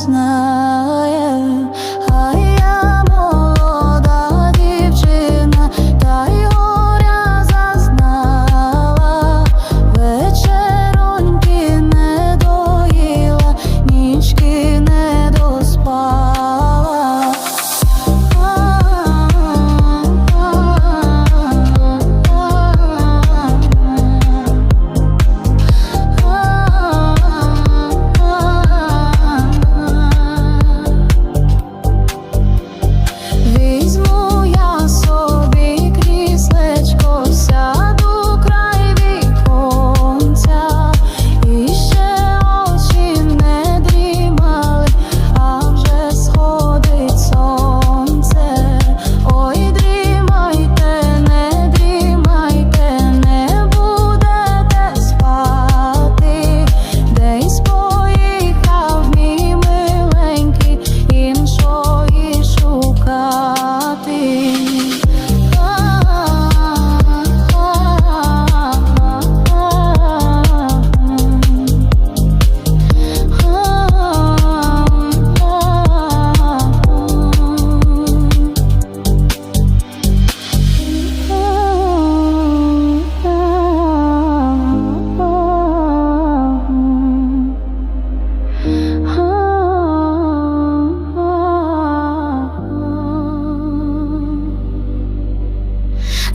last night.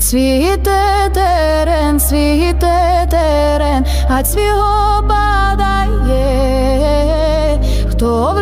Світе терен, світе терен, а цвіго падає, хто в